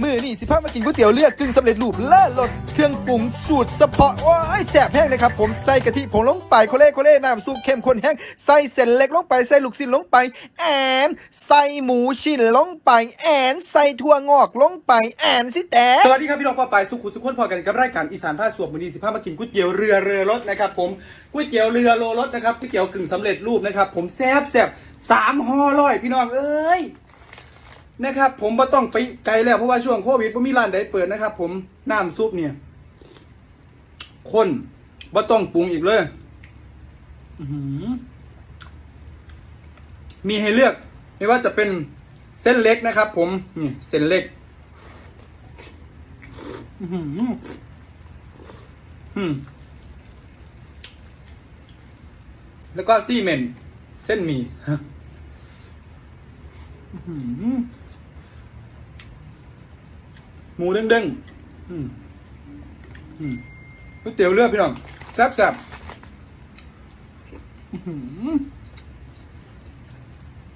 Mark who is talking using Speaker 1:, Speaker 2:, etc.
Speaker 1: มือนี่สิพามากินก๋วยเตี๋ยวเลือดกึ่งสำเร็จรูปเลิศรสเครื่องปรุงสูตรเฉพาะว้ายแสบแห้งเลยครับผมใส่กะทิผงลงไปโคเล่โคเล่น้ำซุปเข้มข้นแห้งใส่เส้นเล็กลงไปใส่ลูกชิ้นลงไป แอนใส่หมูชิ้นลงไป แอนใส่ถั่วงอกลงไป แอนสิแต่
Speaker 2: สวัสดีครับพี่น้องป้าปายสุขุสุขคนพอกันกับรายการอีสานผ้าสวบมือนีสิพามากินก๋วยเตี๋ยวเรือเรือรสนะครับผมก๋วยเตี๋ยวเรือโลรสนะครับก๋วยเตี๋ยวกึ่งสำเร็จรูปนะครับผมแซ่บแซ่บสามห่อร้อยพี่น้องเอ้ย นะครับ ผมบ่ต้องไปไกลแล้วเพราะว่าช่วงโควิดบ่มีร้านใดเปิดนะครับ ผมน้ำซุปเนี่ยข้นบ่ต้องปรุงอีกเลยมีให้เลือก ไม่ว่าจะเป็นเส้นเล็กนะครับ ผมนี่เส้นเล็กแล้วก็ซี่เมนเส้นหมี่ หมูเด้งเด้งอืมก๋วยเตี๋ยวเลือดพี่น้องแซ่บแซ่บอือ